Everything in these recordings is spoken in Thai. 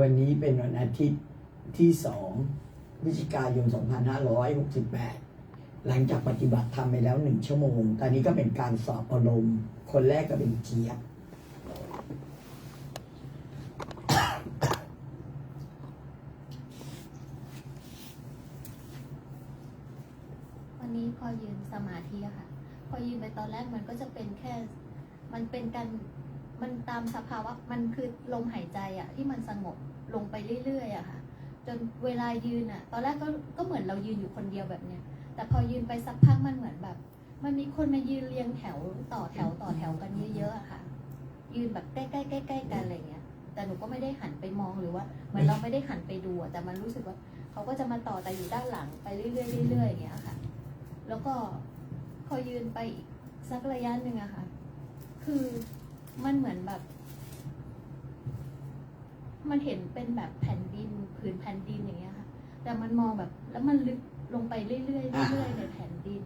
วันนี้เป็นวันอาทิตย์ที่สองพฤศจิกายน 2568 หลังจากปฏิบัติทำไปแล้วหนึ่งชั่วโมง ตอนนี้ก็เป็นการสอบอารมณ์ คนแรกก็เป็นเจี๊ยบ วันนี้พอยืนสมาธิอะค่ะ พอยืนไปตอนแรกมันก็จะเป็นแค่ มันเป็นการ มันตามสภาวะมันคือลมหายใจอะที่มันสงบลงไปเรื่อยๆอะค่ะ จนเวลายืนอะตอนแรกก็ก็เหมือนเรายืนอยู่คนเดียวแบบเนี้ยแต่พอยืนไปสักพักมันเหมือนแบบ มันมีคนมายืนเรียงแถวต่อแถวต่อแถวกันเยอะๆอะค่ะ ยืนแบบใกล้ๆใกล้ๆกันอะไรเงี้ย แต่หนูก็ไม่ได้หันไปมองหรือว่าเหมือนเราไม่ได้หันไปดูอะแต่มันรู้สึกว่าเขาก็จะมาต่อแต่อยู่ด้านหลังไปเรื่อยๆเรื่อยๆอย่างเงี้ยค่ะ แล้วก็พอยืนไปสักระยะหนึ่งอะค่ะ คือ มันเหมือนแบบ มันเห็นเป็นแบบแผ่นดินผืนแผ่นดินอย่างเงี้ยค่ะ แต่มันมองแบบ แล้วมันลึกลงไปเรื่อยๆเรื่อยๆในแผ่นดิน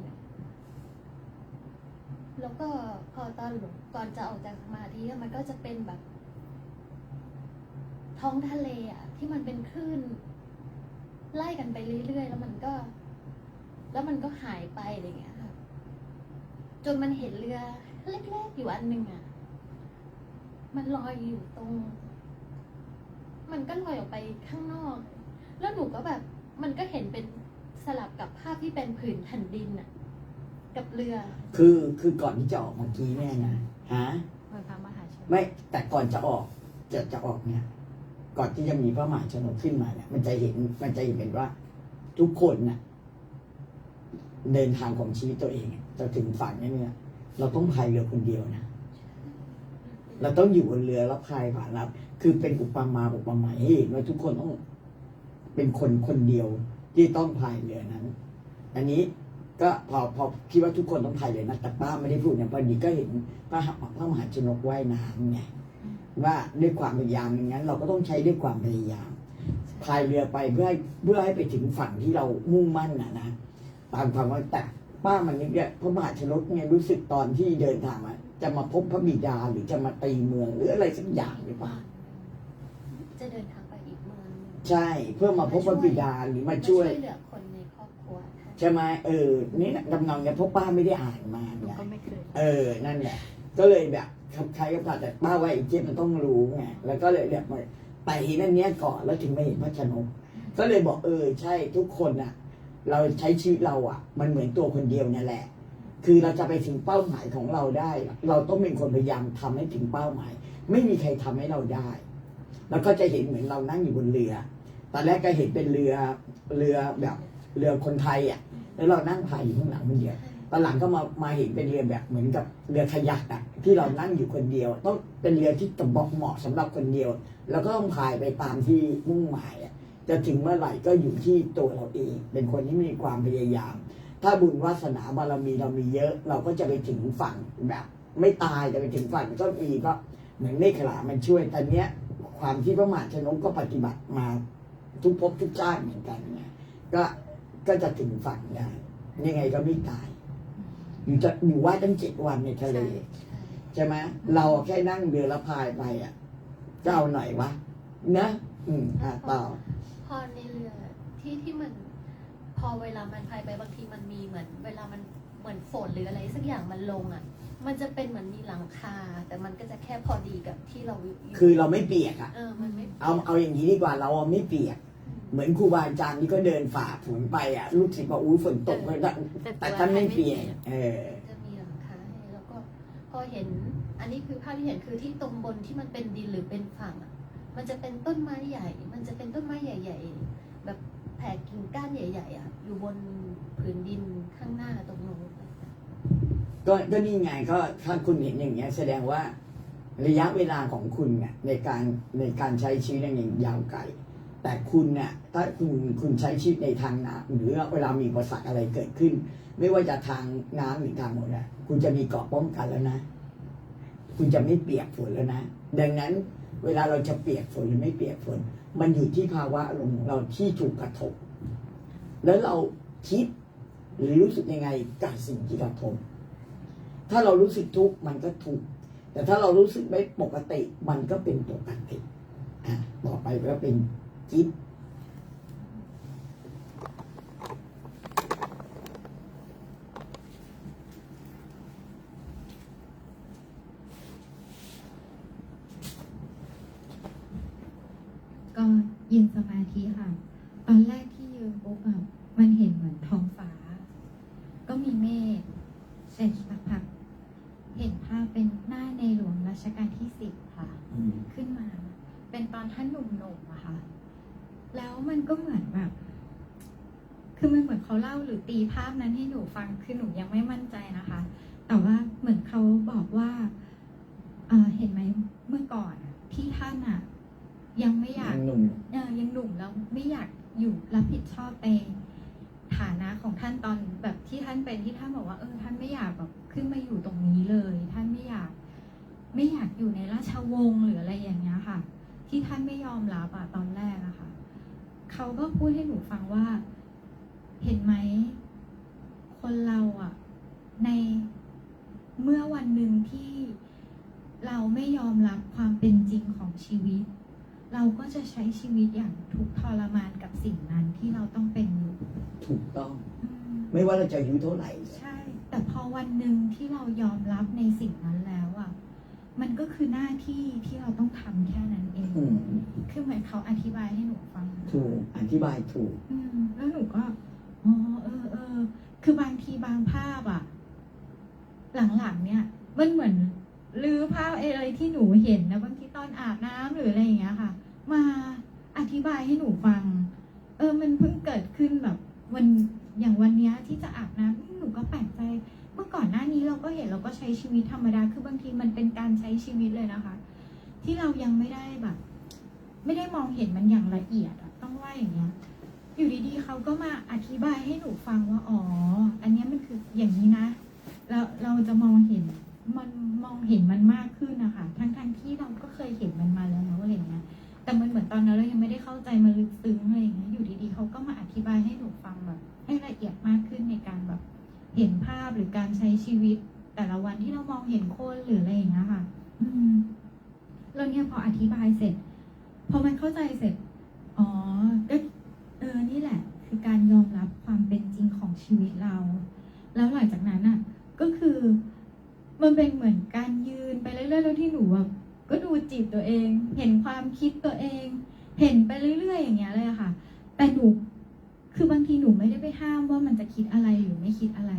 แล้วก็พอตอนหลงก่อนจะออกจากสมาธิมันก็จะเป็นแบบ ท้องทะเลอะ ที่มันเป็นคลื่นไล่กันไปเรื่อยๆแล้วมันก็ แล้วมันก็หายไปอะไรเงี้ยค่ะจนมันเห็นเรือเล็กๆอยู่อันหนึ่งอะ มันลอยอยู่ตรง มันก็ลอยออกไปข้างนอก แล้วหนูก็แบบ มันก็เห็นเป็นสลับกับภาพที่เป็นผืนแผ่นดินอะกับเรือ คือคือก่อนที่จะออกเมื่อกี้เนี่ยนะฮะเหมือนพระมหาชนไม่แต่ก่อนจะออกจะจะออกเนี่ย ก่อนที่จะมีพระมหาชนกขึ้นมาเนี่ย มันจะเห็นมันจะเห็นเป็นว่า ทุกคนน่ะ เดินทางของชีวิตตัวเองจะถึงฝั่งเนี่ยเนี่ยเราต้องพายเรือคนเดียวนะ เราต้องอยู่บนเรือแล้วพายผ่านรับ คือเป็นอุปมาอุปไมยให้เห็นว่าทุกคนต้องเป็นคนคนเดียวที่ต้องพายเรือนั้น อันนี้ก็พอพอคิดว่าทุกคนต้องพายเรือนะแต่ป้าไม่ได้พูดเนี่ยพอดีก็เห็นพระพระมหาชนกว่ายน้ำไงว่าด้วยความพยายามอย่างนั้น เราก็ต้องใช้ด้วยความพยายามพายเรือไปเพื่อให้เพื่อให้ไปถึงฝั่งที่เรามุ่งมั่นนะนะตามความว่าแต่ ป้ามันนึกเนี่ยพระมหาชนกเนี่ยรู้สึกตอนที่เดินทางมาจะมาพบพระบิดาหรือจะมาตีเมืองหรืออะไรสักอย่างหรือเปล่าจะเดินทางไปอีกเมืองหนึ่งใช่ เพื่อมาพบพระบิดาหรือมาช่วยเหลือคนในครอบครัวค่ะใช่ไหมเออ นี่นะกำลังเนี่ยเพราะป้าไม่ได้อ่านมาหนูไงก็ไม่เคยเออ นั่นแหละ ก็เลยแบบคล้ายๆกับป้าแต่ป้าว่าไอ้เจ๊มันต้องรู้ไงแล้วก็เลยแบบมาไปเห็นอันเนี้ยก่อนแล้วถึงมาเห็นพระชนกก็เลยบอกเออ ใช่ทุกคนน่ะ เราใช้ชีวิตเราอะ มันเหมือนตัวคนเดียวนั่นแหละ คือเราจะไปถึงเป้าหมายของเราได้ เราต้องเป็นคนพยายามทำให้ถึงเป้าหมาย ไม่มีใครทำให้เราได้ แล้วก็จะเห็นเหมือนเรานั่งอยู่บนเรือ ตอนแรกก็เห็นเป็นเรือเรือแบบเรือคนไทยอะ แล้วเรานั่งพายอยู่ข้างหลังคนเดียวตอนหลังก็มามาเห็นเป็นเรือแบบเหมือนกับเรือขยักอะที่เรานั่งอยู่คนเดียว ต้องเป็นเรือที่ตบอกเหมาะสำหรับคนเดียว แล้วก็ต้องพายไปตามที่มุ่งหมายอะ จะถึงเมื่อไหร่ก็อยู่ที่ตัวเราเอง เป็นคนที่มีความพยายาม ถ้าบุญวาสนาบารมีเรามีเยอะ เราก็จะไปถึงฝั่งแบบ ไม่ตายแต่ไปถึงฝั่งก็มีก็เหมือนเมฆขลามันช่วยแต่เนี้ย ความที่พระมหาชนกก็ปฏิบัติมาทุกภพทุกชาติเหมือนกันไงก็ก็จะถึงฝั่งได้ยังไงก็ไม่ตาย อยู่จะอยู่ว่ายตั้งเจ็ดวันในทะเลใช่ไหมเราแค่นั่งเรือละพายไปอะจะเอาหน่อยวะนะ อืมอะต่อ พอในเรือที่ที่มันพอเวลามันพายไปบางทีมันมีเหมือน เวลามันเหมือนฝนหรืออะไรสักอย่างมันลงอะ มันจะเป็นเหมือนมีหลังคา แต่มันก็จะแค่พอดีกับที่เราอยู่คือเราไม่เปียกอะเออมันไม่เอาเอาอย่างนี้ดีกว่าเราอะไม่เปียก เหมือนครูบาอาจารย์ที่ก็เดินฝ่าฝนไปอะลูกศิษย์บอกอุ้ยฝนตกเลยแต่ท่านไม่เปียกเออจะมีหลังคาให้แล้วก็พอเห็น อันนี้คือภาพที่เห็นคือที่ตรงบนที่มันเป็นดินหรือเป็นฝั่งอะ มันจะเป็นต้นไม้ใหญ่ มันจะเป็นต้นไม้ใหญ่ ๆ แบบแผ่กิ่งก้านใหญ่ๆอะอยู่บนผืนดินข้างหน้าตรงนู้นก็ก็นี่ไงก็ถ้าคุณเห็นอย่างเงี้ยแสดงว่าระยะเวลาของคุณเนี่ยในการในการใช้ชีวิตเนี่ยยังยาวไกล แต่คุณเนี่ยถ้าคุณคุณใช้ชีวิตในทางน้ำหรือเวลามีอุปสรรคอะไรเกิดขึ้น ไม่ว่าจะทางน้ำหรือทางหมดอะคุณจะมีเกราะป้องกันแล้วนะ คุณจะไม่เปียกฝนแล้วนะ ดังนั้น เวลาเราจะเปียกฝนหรือไม่เปียกฝน มันอยู่ที่ภาวะลมของเราที่ถูกกระทบ แล้วเราคิดหรือรู้สึกยังไงกับสิ่งที่กระทบ ถ้าเรารู้สึกทุกข์มันก็ทุกข์แต่ถ้าเรารู้สึกไม่ปกติ มันก็เป็นปกติอะต่อไปก็เป็นจิต ก็ยืนสมาธิค่ะ ตอนแรกที่ยืนปุ๊บอะมันเห็นเหมือนท้องฟ้า ก็มีเมฆเสร็จสักพัก เห็นภาพเป็นหน้าในหลวงรัชกาลที่สิบค่ะ อืม ขึ้นมา เป็นตอนท่านหนุ่มๆอะค่ะ แล้ว มันก็เหมือนแบบ คือมันเหมือนเขาเล่าหรือตีภาพนั้นให้หนูฟัง คือหนูยังไม่มั่นใจนะคะ แต่ว่าเหมือนเขาบอกว่าเอ่อเห็นไหมเมื่อก่อนอะที่ท่านอะยังไม่อยากหนุ่มเอ่อยังหนุ่มแล้วไม่อยากอยู่รับผิดชอบในฐานะของท่านตอนแบบที่ท่านเป็นที่ท่านบอกว่าเออท่านไม่อยากแบบขึ้นมาอยู่ตรงนี้เลย ท่านไม่อยาก ไม่อยากอยู่ในราชวงศ์หรืออะไรอย่างเงี้ยค่ะ ที่ท่านไม่ยอมรับอะตอนแรกอะค่ะ เขาก็พูดให้หนูฟังว่า เห็นไหม คนเราอะในเมื่อวันหนึ่งที่เราไม่ยอมรับความเป็นจริงของชีวิต เราก็จะใช้ชีวิตอย่างทุกข์ทรมานกับสิ่งนั้นที่เราต้องเป็นอยู่ถูกต้องอืมไม่ว่าเราจะอายุเท่าไหร่ ใช่ แต่พอวันหนึ่งที่เรายอมรับในสิ่งนั้นแล้วอะมันก็คือหน้าที่ที่เราต้องทำแค่นั้นเองอืมคือเหมือนเขาอธิบายให้หนูฟัง ถูกอธิบายถูก อืมแล้วหนูก็อ๋อเออเออคือบางทีบางภาพอะ หลังๆเนี่ย มันเหมือนลือภาพอะไรที่หนูเห็นนะบางทีตอนอาบน้ำหรืออะไรอย่างเงี้ยค่ะ มาอธิบายให้หนูฟัง เออ มันเพิ่งเกิดขึ้นแบบ วันอย่างวันเนี้ยที่จะอาบน้ำหนูก็แปลกใจ เมื่อก่อนหน้านี้เราก็เห็นเราก็ใช้ชีวิตธรรมดา คือบางทีมันเป็นการใช้ชีวิตเลยนะคะ ที่เรายังไม่ได้แบบ ไม่ได้มองเห็นมันอย่างละเอียดอะ อยู่ดีๆเขาก็มาอธิบายให้หนูฟังว่าอ๋อ อันนี้มันคืออย่างนี้นะ แล้วเราจะมองเห็นมันมองเห็นมันมากขึ้นนะคะทั้งๆที่เราก็เคยเห็นมันมาแล้วนะอะไรเงี้ยแต่มันเหมือนตอนนั้นเรายังไม่ได้เข้าใจมันลึกซึ้งอะไรอย่างเงี้ยอยู่ดีๆเขาก็มาอธิบายให้หนูฟังแบบให้ละเอียดมากขึ้นในการแบบเห็นภาพหรือการใช้ชีวิต แต่ละวันที่เรามองเห็นคนหรืออะไรอย่างเงี้ยค่ะ อืมแล้วเนี่ยพออธิบายเสร็จ พอมันเข้าใจเสร็จ อ๋อ ชีวิตเรา แล้วหลังจากนั้นอะก็คือมันเป็นเหมือนการยืนไปเรื่อยๆแล้วที่หนูแบบก็ดูจิตตัวเอง เห็นความคิดตัวเอง เห็นไปเรื่อยๆ อย่างเงี้ยเลยอะค่ะ แต่หนูคือบางทีหนูไม่ได้ไปห้ามว่ามันจะคิดอะไรหรือไม่คิดอะไร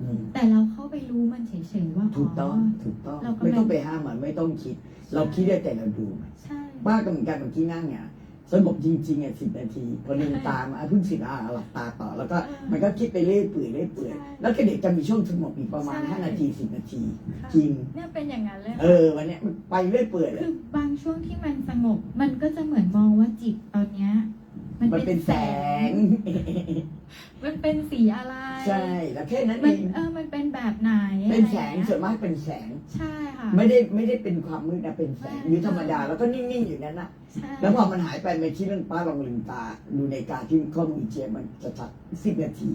อืมแต่เราเข้าไปรู้มันเฉยๆว่าถูกต้องอ๋อถูกต้องเรากำลังไม่ต้องไปห้ามมันไม่ต้องคิด เราคิดได้แต่เราดูมันใช่ป้าก็เหมือนกันบางที่นั่งเนี่ย สงบจริงๆอะสิบนาทีพอลืมตามาเพิ่งสิบอะหลับตาต่อ แล้วก็เออมันก็คิดไปเรื่อยเปื่อยเรื่อยเปื่อยใช่แล้วก็เด็กจะมีช่วงสงบอีกประมาณใช่ห้านาทีสิบนาทีค่ะจริงเนี่ยเป็นอย่างนั้นเลยเอค่ะอวันเนี้ยมันไปเรื่อยเปื่อยเลคืยอบางช่วงที่มันสงบมันก็จะเหมือนมองว่าจิตตอนเนี้ย มันเป็นแสง มันเป็นสีอะไรใช่แล้วแค่นั้นมัเอนงเออมันเป็นแบบไหนเป็นแสงอะไรส่วนเงี้ยมากเป็นแสง ใช่ค่ะไม่ได้ไม่ได้เป็นความมืดนะเป็นแสงไม่หรือธรรมดาแล้วก็นิ่งๆอยู่นั้นนะใช่แล้วพอมันหายไปในที่เรื่องป้าลองลืมตา ดูในการที่ข้อมือเจมันจะชัดสิบนาที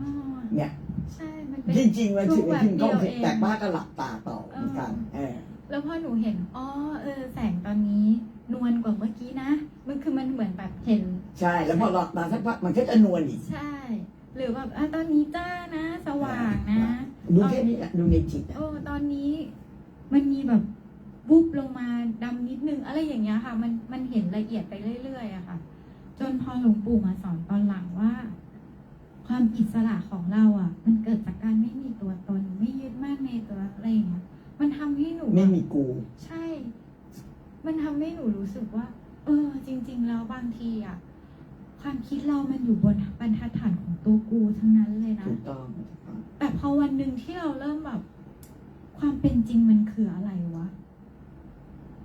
อ๋อเนี่ย ใช่มันเป็น จริงๆมันสิบนาทีก็ช่วงแบบเดียวเองแต่ป้าก็หลับตาต่อเหมือนกันเออ แล้วพอหนูเห็นอ๋อเออแสงตอนนี้นวลกว่าเมื่อกี้นะ มันคือมันเหมือนแบบเห็น ใช่ แล้วพอหลับตาสักพักมันก็จะนวลอีก ใช่ หรือแบบอะตอนนี้จ้านะ สว่างนะดูแค่นี้อะดูในจิตอะโอ้ตอนนี้มันมีแบบบุบลงมาดำนิดนึงอะไรอย่างเงี้ยค่ะ มันมันเห็นละเอียดไปเรื่อยๆอะค่ะ จนพอหลวงปู่มาสอนตอนหลังว่า ความอิสระของเราอะ มันเกิดจากการไม่มีตัวตนไม่ยึดมั่นในตัวอะไรอย่างเงี้ย มันทำให้หนู ไม่มีกู ใช่ มันทำให้หนูรู้สึกว่า เออ จริง ๆ แล้วบางทีอะ ความคิดเรามันอยู่บนบรรทัดฐานของตัวกูทั้งนั้นเลยนะ ถูกต้องถูกต้องแต่พอวันหนึ่งที่เราเริ่มแบบ ความเป็นจริงมันคืออะไรวะ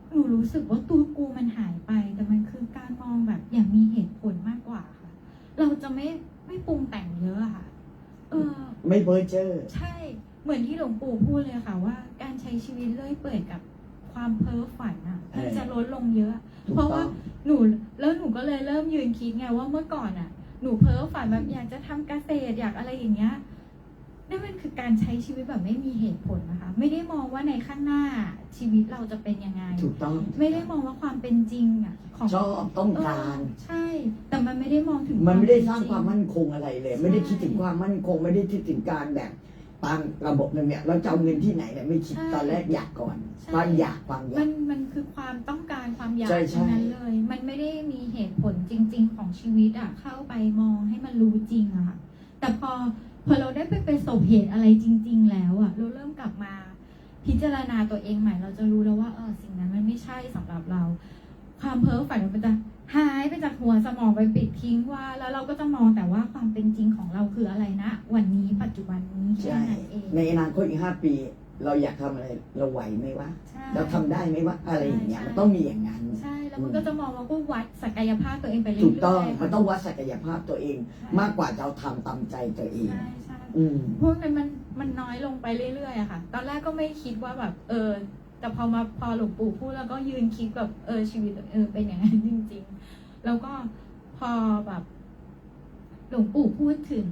หนูรู้สึกว่าตัวกูมันหายไป แต่มันคือการมองแบบอย่างมีเหตุผลมากกว่าค่ะ เราจะไม่ไม่ปรุงแต่งเยอะอะค่ะ เออ ไม่เพ้อเจ้อใช่ เหมือนที่หลวงปู่พูดเลยค่ะว่า การใช้ชีวิตเลื่อยเปื่อยกับความเพ้อฝันอะมันจะลดลงเยอะ ถูกเพราะต้ว่าองหนูแล้วหนูก็เลยเริ่มยืนคิดไงว่าเมื่อก่อนอะ หนูเพ้อฝันแบบอยากจะทำเกษตรอยากอะไรอย่างเงี้ยในนั่นมันคือการใช้ชีวิตแบบไม่มีเหตุผลนะคะ ไม่ได้มองว่าในข้างหน้าชีวิตเราจะเป็นยังไง ถูกต้องไม่ได้มองว่าความเป็นจริงอะของชอบต้องเออการใช่ แต่มันไม่ได้มองถึงมันไม่ได้สร้างเป็นจความมั่นคงอะไรเลย ไม่ได้คิดถึงความมั่นคง ไม่ได้คิดถึงการแบบ ตามระบบนั่นเนี่ยเราจะเอาเงินที่ไหนเนี่ยไม่คิดตอนแรกอยากก่อนความอยากความอยามักนมันคือความต้องการความอยากใช่ใช่ ทั้งนั้นเลย มันไม่ได้มีเหตุผลจริง ๆ ของชีวิตอะเข้าไปมองให้มันรู้จริงอะค่ะ แต่พอพอเราได้ไปประสบเหตุอะไรจริง ๆ แล้วอะเราเริ่มกลับมา พิจารณาตัวเองใหม่เราจะรู้แล้วว่าเออสิ่งนั้นมันไม่ใช่สำหรับเรา ความเพ้อฝันมันจะ หายไปจากหัวสมองไปปิดทิ้งว่า แล้วเราก็จะมองแต่ว่าความเป็นจริงของเราคืออะไรนะ วันนี้ปัจจุบันนี้แค่ใช่นั้นเอง ในอนาคตอีกห้าปี เราอยากทำอะไรเราไหวไหมวะใช่ เราทำได้ไหมวะอะไรอย่างเงี้ยใช่ มันต้องมีอย่างนั้น ใช่ แล้วมันก็จะมองว่าก็วัดศักยภาพตัวเองไปเรื่อยๆถูกต้องค่ะมันต้องวัดศักยภาพตัวเองใช่มากกว่าจะเอาทำตามใจตัวเอง ใช่ใช่ อืม พวกนั้นมันมันน้อยลงไปเรื่อยๆอะค่ะ ตอนแรกก็ไม่คิดว่าแบบ เออ แต่พอมาพอหลวงปู่พูดแล้วก็ยืนคิดแบบเออชีวิตเออเป็นอย่างนั้นจริงๆ แล้วก็พอแบบหลวงปู่พูดถึง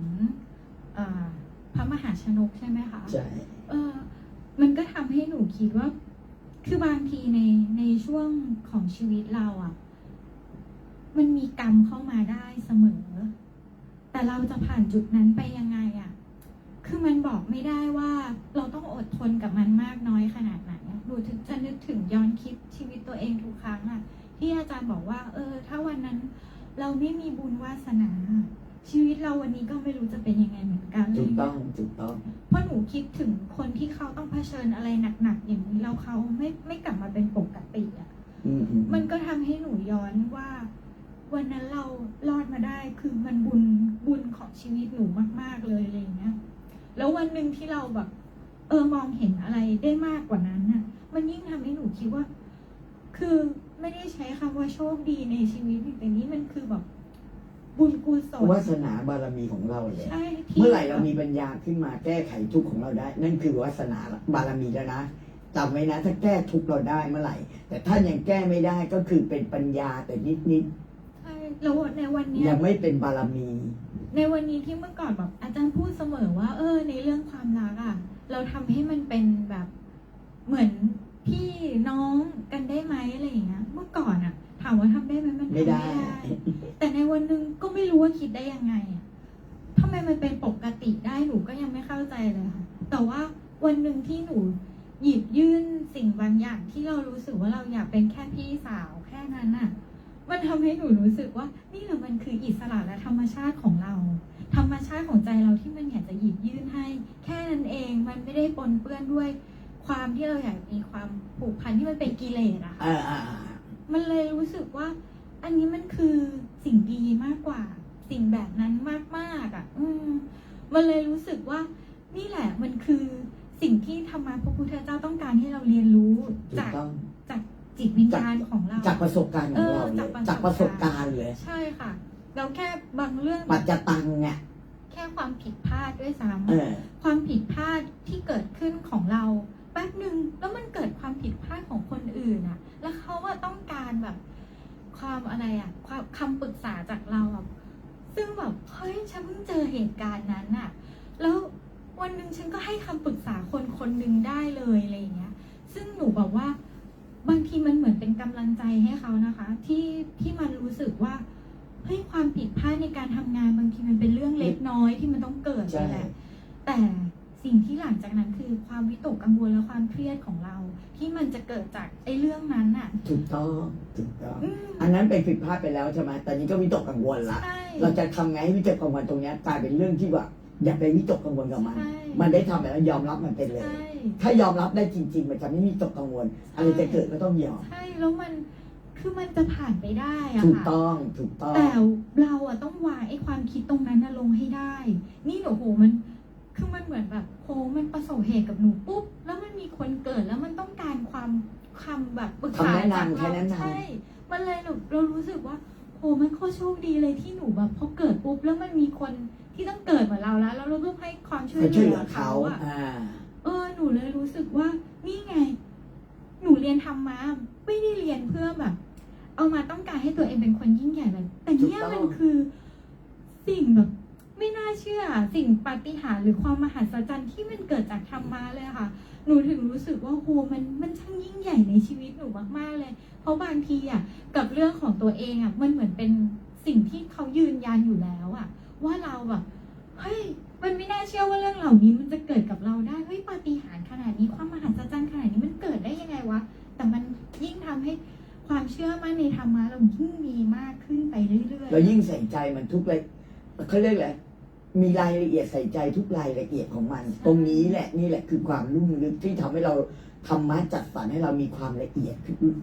อ่าพระมหาชนกใช่ไหมคะใช่เออมันก็ทำให้หนูคิดว่า คือบางทีในในช่วงของชีวิตเราอะ่ะ มันมีกรรมเข้ามาได้เสมอ แต่เราจะผ่านจุดนั้นไปยังไงอะ่ะ คือมันบอกไม่ได้ว่าเราต้องอดทนกับมันมากน้อยขนาดไหนอะหนูถึงจะนึกถึงย้อนคิดชีวิตตัวเองทุกครั้งอะ่ะ ที่อาจารย์บอกว่า เออ ถ้าวันนั้นเราไม่มีบุญวาสนา ชีวิตเราวันนี้ก็ไม่รู้จะเป็นยังไงเหมือนกันถูกต้องถูกต้อง เพราะหนูคิดถึงคนที่เขาต้องเผชิญอะไรหนักๆอย่างนี้แล้วเขาไม่ไม่กลับมาเป็นปกติอะอืมอืมมันก็ทำให้หนูย้อนว่า วันนั้นเรารอดมาได้คือมันบุญบุญของชีวิตหนูมาก ๆเลยอะไรอย่างเงี้ยแล้ววันหนึ่งที่เราแบบ เออมองเห็นอะไรได้มากกว่านั้นน่ะ มันยิ่งทำให้หนูคิดว่า คือ ไม่ได้ใช้คำว่าโชคดีในชีวิตแต่นี้มันคือแบบบุญกุศลวาสนาบารมีของเราเลย ใช่ที่เมื่อไหร่เรามีปัญญาขึ้นมาแก้ไขทุกข์ของเราได้ นั่นคือวาสนาบารมีแล้วนะจำไว้นะ ถ้าแก้ทุกข์เราได้เมื่อไหร่ แต่ถ้ายังแก้ไม่ได้ก็คือเป็นปัญญาแต่นิดนิดใช่แล้วในวันๆเนี้ย ยังไม่เป็นบารมี ในวันนี้ที่เมื่อก่อนแบบอาจารย์พูดเสมอว่า เออ ในเรื่องความรักอะ่ะ เราทำให้มันเป็นแบบเหมือน พี่น้องกันได้ไหมอะไรอย่างเงี้ย เมื่อก่อนอะ่ะถามว่าทำได้ไหมมันทำไม่ได้ แต่ในวันหนึ่งก็ไม่รู้ว่าคิดได้ยังไงอะ่ะทำไมมันเป็นปกติได้หนูก็ยังไม่เข้าใจเลยค่ะ แต่ว่าวันหนึ่งที่หนูหยิบยื่นสิ่งบางอย่างที่เรารู้สึกว่าเราอยากเป็นแค่พี่สาวแค่นั้นน่ะ มันทำให้หนูรู้สึกว่า นี่แหละมันคืออิสระและธรรมชาติของเรา ธรรมชาติของใจเราที่มันอยากจะหยิบยื่นให้ แค่นั้นเองมันไม่ได้ปนเปื้อนด้วย ความที่เราอยากมีความผูกพันที่มันเป็นกิเลสอะค่ะอ่าอ่าอ่ามันเลยรู้สึกว่า อันนี้มันคือสิ่งดีมากกว่า สิ่งแบบนั้นมากๆอะอืม มันเลยรู้สึกว่า นี่แหละมันคือสิ่งที่ธรรมะพระพุทธเจ้าต้องการให้เราเรียนรู้ถูกจากต้อง จากจิตวิญญาณของเรา จากประสบการณ์ของเราเออเลจากยประสบจากประสบการณ์เลยใช่ค่ะ เราแค่บางเรื่องปัจจตังไงแค่ความผิดพลาดด้วยซ้ำเออความผิดพลาดที่เกิดขึ้นของเรา แป๊บหนึ่งแล้วมันเกิดความผิดพลาดของคนอื่นอะแล้วเขาว่าต้องการแบบความอะไรอะความคำปรึกษาจากเราอะซึ่งแบบเฮ้ยฉันเพิ่งเจอเหตุการณ์นั้นอะแล้ววันหนึ่งฉันก็ให้คำปรึกษาคนคนหนึ่งได้เลยอะไรอย่างเงี้ย ซึ่งหนูบอกว่าบางทีมันเหมือนเป็นกำลังใจให้เขานะคะ ที่ที่มันรู้สึกว่าเฮ้ยความผิดพลาดในการทำงานบางทีมันเป็นเรื่องเล็กน้อยที่มันต้องเกิดใช่นี่แหละแต่ สิ่งที่หลังจากนั้นคือความวิตกกังวลและความเครียดของเรา ที่มันจะเกิดจากไอ้เรื่องนั้นน่ะ ถูกต้องถูกต้อง อืม อันนั้นเป็นผิดพลาดไปแล้วใช่ไหมแต่นี้ก็วิตกกังวลละ ใช่ เราจะทำไงให้วิตกกังวลตรงเนี้ยกลายเป็นเรื่องที่ว่า อย่าไปวิตกกังวลกับมัน ใช่ มันได้ทำไปแล้วยอมรับมันเป็นเลย ใช่ ถ้ายอมรับได้จริง ๆ มันจะไม่มีตกกังวล อะไรจะเกิดก็ต้องยอม ใช่ แล้วมันคือมันจะผ่านไปได้อะถูกค่ะ ต้องถูกต้อง แต่เราอะต้องวางไอ้ความคิดตรงนั้นนะลงให้ได้ นี่โอ้โหมัน คือมันเหมือนแบบโหมันประสบเหตุกับหนูปุ๊บ แล้วมันมีคนเกิดแล้วมันต้องการความคำแบบปรึกษาคำแนะนำจากแค่เราแนะนำ ใช่ มันเลยเราเรารู้สึกว่าโหมันโคตรโชคดีเลยที่หนูแบบพอเกิดปุ๊บแล้วมันมีคนที่ต้องเกิดเหมือนเราแล้วแล้วเราต้องให้ความช่วยไปเหช่วยเหลืลืออเขาเขาอะอ่า เออหนูเลยรู้สึกว่านี่ไง หนูเรียนทำมาไม่ได้เรียนเพื่อแบบ เอามาต้องการให้ตัวเองเป็นคนยิ่งใหญ่แบบแต่เนี่ยถูกต้อง มันคือสิ่งแบบ ไม่น่าเชื่อสิ่งปาฏิหาริย์หรือความมหัศจรรย์ที่มันเกิดจากธรรมะเลยค่ะ หนูถึงรู้สึกว่าโหมันมันช่างยิ่งใหญ่ในชีวิตหนูมากๆเลย เพราะบางทีอะกับเรื่องของตัวเองอะมันเหมือนเป็นสิ่งที่เขายืนยันอยู่แล้วอะ ว่าเราแบบเฮ้ยมันไม่น่าเชื่อว่าเรื่องเหล่านี้มันจะเกิดกับเราได้เฮ้ยปาฏิหาริย์ขนาดนี้ความมหัศจรรย์ขนาดนี้มันเกิดได้ยังไงวะแต่มันยิ่งทำให้ความเชื่อมั่นในธรรมะเรายิ่งมีมากขึ้นไปเรื่อยๆเรายิ่งใส่ใจมันทุกเลยเขาเรียกอะไร มีรายละเอียดใส่ใจทุกรายละเอียดของมัน ตรงนี้แหละนี่แหละคือความลุ่มลึกที่ทำให้เราธรรมะจัดสรรให้เรามีความละเอียด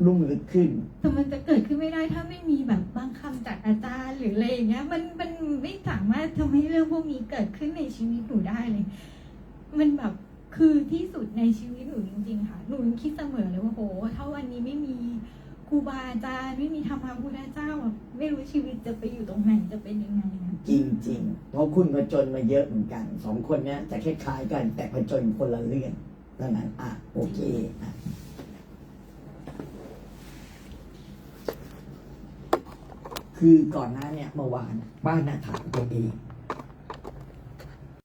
ลุ่มลึกขึ้น แต่มันจะเกิดขึ้นไม่ได้ถ้าไม่มีแบบบางคำจากอาจารย์หรืออะไรอย่างเงี้ย มันมันไม่สามารถทำให้เรื่องพวกนี้เกิดขึ้นในชีวิตหนูได้เลย มันแบบคือที่สุดในชีวิตหนูจริง ๆ ค่ะ หนูคิดเสมอเลยว่าโหถ้าวันนี้ไม่มีครูบาอาจารย์ไม่มีธรรมะพุทธเจ้าไม่รู้ชีวิตจะไปอยู่ตรงไหนจะเป็นยังไงนะ จริงๆ เพราะคุณผจญมาเยอะเหมือนกันสองคนเนี้ยจะคล้ายๆกัน แต่ผจญคนละเรื่องดังนั้นอะโอเคอะคือก่อนหน้าเนี่ยเมื่อวานป้าน่ะถามตัวเอง